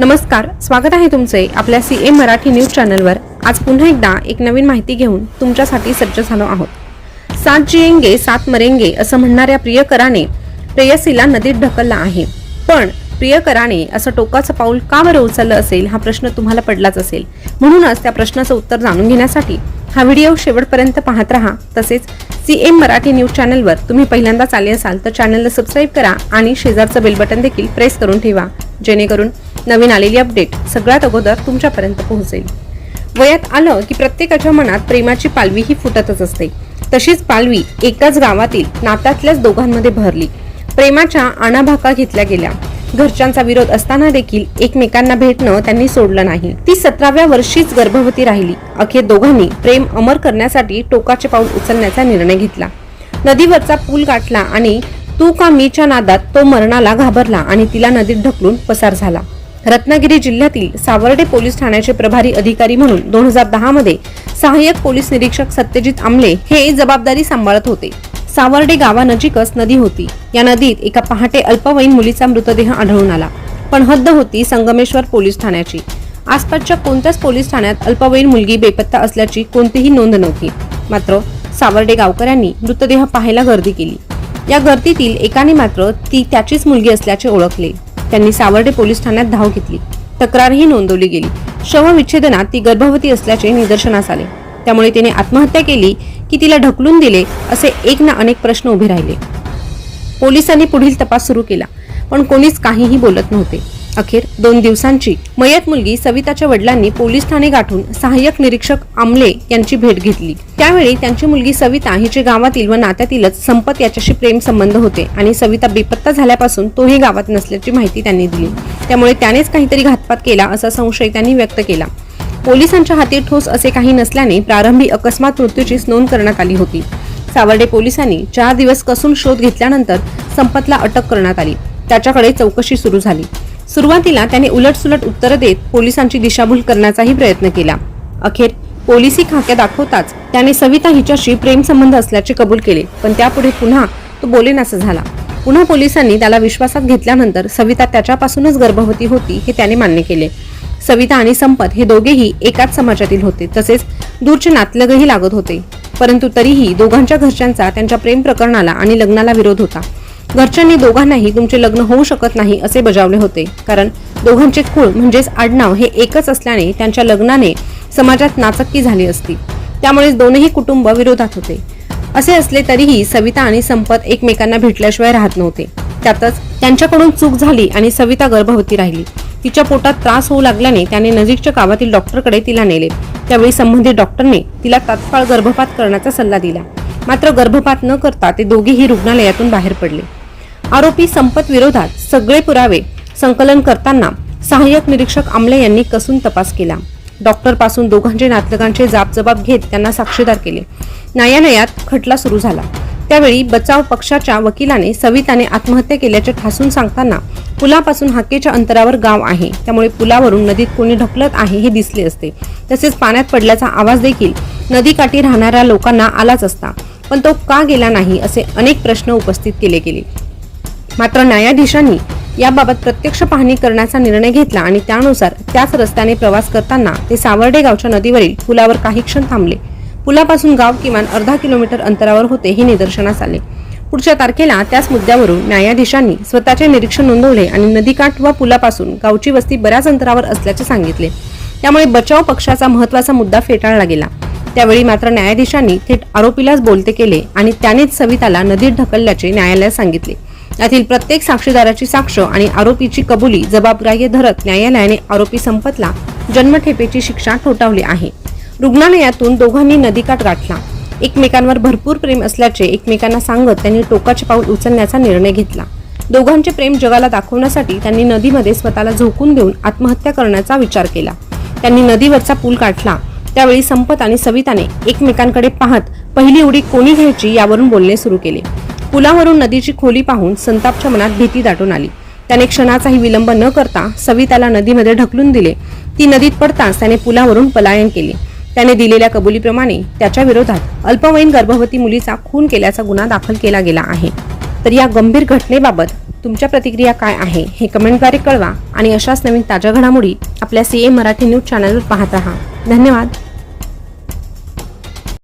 नमस्कार स्वागत आहे तुमचे आपल्या सी ए मराठी न्यूज चॅनलवर. आज पुन्हा एकदा एक नवीन माहिती घेऊन तुमच्यासाठी सज्ज झालो आहोत. सात जिएंगे सात मरेंगे असं म्हणणाऱ्या प्रियकराने प्रेयसीला नदीत ढकलला आहे. पण प्रियकराने असं टोकाचं पाऊल का बरं उचललं असेल हा प्रश्न तुम्हाला पडलाच असेल. म्हणूनच त्या प्रश्नाचं उत्तर जाणून घेण्यासाठी हा व्हिडिओ शेवटपर्यंत पाहत राहा. तसेच सी एम मराठी न्यूज चॅनलवर तुम्ही पहिल्यांदाच आले असाल तर चॅनलला सबस्क्राईब करा आणि शेजारचं बेल बटन देखील प्रेस करून ठेवा. जेणेकरून नवीन आलेली अपडेट सगळ्यात अगोदर तुमच्यापर्यंत पोहोचेल. वयात आलं की प्रत्येकाच्या मनात प्रेमाची पालवी ही फुटतच असते. तशीच पालवी एकाच गावातील नात्यातल्याच दोघांमध्ये भरली. प्रेमाच्या आणाभाका घेतल्या गेल्या. घरच्यांचा विरोध असताना देखील एकमेकांना भेटणं त्यांनी सोडलं नाही. ती सतराव्या वर्षीच गर्भवती राहिली. अखेर दोघांनी प्रेम अमर करण्यासाठी टोकाचे पाऊल उचलण्याचा निर्णय घेतला. नदीवरचा पूल गाठला आणि तू का मीच्या नादात तो मरणाला घाबरला आणि तिला नदीत ढकलून पसार झाला. रत्नागिरी जिल्ह्यातील सावर्डे पोलीस ठाण्याचे प्रभारी अधिकारी म्हणून दोन हजार दहा मध्ये सहाय्यक पोलीस निरीक्षक सत्यजित आमले हे जबाबदारी सांभाळत होते. सावर्डे गावानजीकच नदी होती. या नदीत एका पहाटे अल्पवयीन मुलीचा मृतदेह आढळून आला. पण हद्द होती संगमेश्वर पोलीस ठाण्याची. आसपासच्या कोणत्याच पोलीस ठाण्यात अल्पवयीन मुलगी बेपत्ता असल्याची कोणतीही नोंद नव्हती. मात्र सावर्डे गावकऱ्यांनी मृतदेह पाहायला गर्दी केली. या गर्दीतील एकाने मात्र ती त्याचीच मुलगी असल्याचे ओळखले. त्यांनी सावर्डे पोलीस ठाण्यात धाव घेतली. तक्रारही नोंदवली गेली. शवविच्छेदनात ती गर्भवती असल्याचे निदर्शनास आले. त्यामुळे तिने आत्महत्या केली की तिला ढकलून दिले असे एक ना अनेक प्रश्न उभे राहिले. पोलिसांनी पुढील तपास सुरू केला पण कोणीच काहीही बोलत नव्हते. अखेर दोन दिवसांची मयत मुलगी सविताच्या वडिलांनी पोलीस ठाणे गाठून सहाय्यक निरीक्षक आमले यांची भेट घेतली. त्यावेळी त्यांची मुलगी सविता हिचे गावातील व नात्यातीलच संपत याच्याशी प्रेम संबंध होते आणि सविता बेपत्ता झाल्यापासून तोही गावात नसल्याची माहिती त्यांनी दिली. त्यामुळे त्यानेच काहीतरी घातपात केला असा संशय त्यांनी व्यक्त केला. पोलिसांच्या हाती ठोस असे काही नसल्याने प्रारंभी अकस्मात मृत्यूचीच नोंद करण्यात आली होती. सावर्डे पोलिसांनी चार दिवस कसून शोध घेतल्यानंतर संपतला अटक करण्यात आली. त्याच्याकडे चौकशी सुरू झाली. सुरुवातीला त्याने उलटसुलट उत्तरं देत पोलिसांची दिशाभूल करण्याचाही प्रयत्न केला. अखेर पोलिसी खाक्या दाखवताच त्याने सविता हिच्याशी प्रेम संबंध असल्याचे कबूल केले. पण त्यापुढे पुन्हा तो बोलेनासा झाला. पुन्हा पोलिसांनी त्याला विश्वासात घेतल्यानंतर सविता त्याच्यापासूनच गर्भवती होती हे त्याने मान्य केले. सविता आणि संपत हे दोघेही एकाच समाजातील होते. तसेच दूरचे नातलगही लागत होते. परंतु तरीही दोघांच्या घरच्यांचा त्यांच्या प्रेम प्रकरणाला आणि लग्नाला विरोध होता. घरच्यांनी दोघांनाही तुमचे लग्न होऊ शकत नाही असे बजावले होते. कारण दोघांचे कुळ म्हणजेच आडनाव हे एकच असल्याने त्यांच्या लग्नाने समाजात नाचक्की झाली असती. त्यामुळे दोनही कुटुंब विरोधात होते. असे असले तरीही सविता आणि संपत एकमेकांना भेटल्याशिवाय राहत नव्हते. त्यातच त्यांच्याकडून चूक झाली आणि सविता गर्भवती राहिली. तिच्या पोटात त्रास होऊ लागल्याने त्याने नजीकच्या गावातील डॉक्टरकडे तिला नेले. त्यावेळी संबंधित डॉक्टरने तिला तात्काळ गर्भपात करण्याचा सल्ला दिला. मात्र गर्भपात न करता ते दोघेही रुग्णालयातून बाहेर पडले. आरोपी संपत विरोधात सगळे पुरावे संकलन करताना सहाय्यक निरीक्षक आमले यांनी कसून तपास केला. डॉक्टरपासून दोघांचे नातलगांचे जाबजबाब घेत त्यांना साक्षीदार केले. न्यायालयात खटला सुरू झाला. त्यावेळी बचाव पक्षाच्या वकिलाने सविताने आत्महत्या केल्याचे ठासून सांगताना पुलापासून हाकेच्या अंतरावर गाव आहे. त्यामुळे पुलावरून नदीत कोणी ढकलत आहे हे दिसले असते. तसेच पाण्यात पडल्याचा आवाज देखील नदीकाठी राहणाऱ्या लोकांना आलाच असता. पण तो का गेला नाही असे अनेक प्रश्न उपस्थित केले गेले. मात्र न्यायाधीशांनी याबाबत प्रत्यक्ष पाहणी करण्याचा निर्णय घेतला आणि त्यानुसार त्याच रस्त्याने प्रवास करताना ते सावर्डे गावच्या नदीवरील पुलावर काही क्षण थांबले. पुलापासून गाव किमान अर्धा किलोमीटर अंतरावर होते हे निदर्शनास आले. पुढच्या तारखेला त्याच मुद्द्यावरून न्यायाधीशांनी स्वतःचे निरीक्षण नोंदवले आणि नदीकाठ व पुलापासून गावची वस्ती बऱ्याच अंतरावर असल्याचे सांगितले. त्यामुळे बचाव पक्षाचा महत्त्वाचा मुद्दा फेटाळला गेला. त्यावेळी मात्र न्यायाधीशांनी थेट आरोपीलाच बोलते केले आणि त्यानेच सविताला नदीत ढकलल्याचे न्यायालयात सांगितले. यातील प्रत्येक साक्षीदाराची साक्ष आणि आरोपीची कबुली जबाबग्राह्य धरत न्यायालयाने आरोपी संपतला जन्मठेपेची शिक्षा ठोठावली आहे. रुग्णालयातून दोघांनी नदीकाठ गाठला. एकमेकांवर भरपूर प्रेम असल्याचे एकमेकांना सांगत त्यांनी टोकाचे पाऊल उचलण्याचा निर्णय घेतला. दोघांचे प्रेम जगाला दाखवण्यासाठी त्यांनी नदीमध्ये स्वतःला झोकून देऊन आत्महत्या करण्याचा विचार केला. त्यांनी नदीवरचा पूल गाठला त्यावेळी संपत आणि सविताने एकमेकांकडे पाहत पहिली उडी कोणी घ्यायची यावरून बोलणे सुरू केले. पुलावरून नदीची खोली पाहून संतापच्या मनात भीती दाटून आली. त्याने क्षणाचाही विलंब न करता सविताला नदीमध्ये ढकलून दिले. ती नदीत पडताच त्याने पुलावरून पलायन केले. त्याने दिलेल्या कबुलीप्रमाणे त्याच्या विरोधात अल्पवयीन गर्भवती मुलीचा खून केल्याचा गुन्हा दाखल केला गेला आहे. तर या गंभीर घटनेबाबत तुमच्या प्रतिक्रिया काय आहे हे कमेंटद्वारे कळवा आणि अशाच नवीन ताज्या घडामोडी आपल्या सी ए मराठी न्यूज चॅनलवर पाहत राहा. धन्यवाद.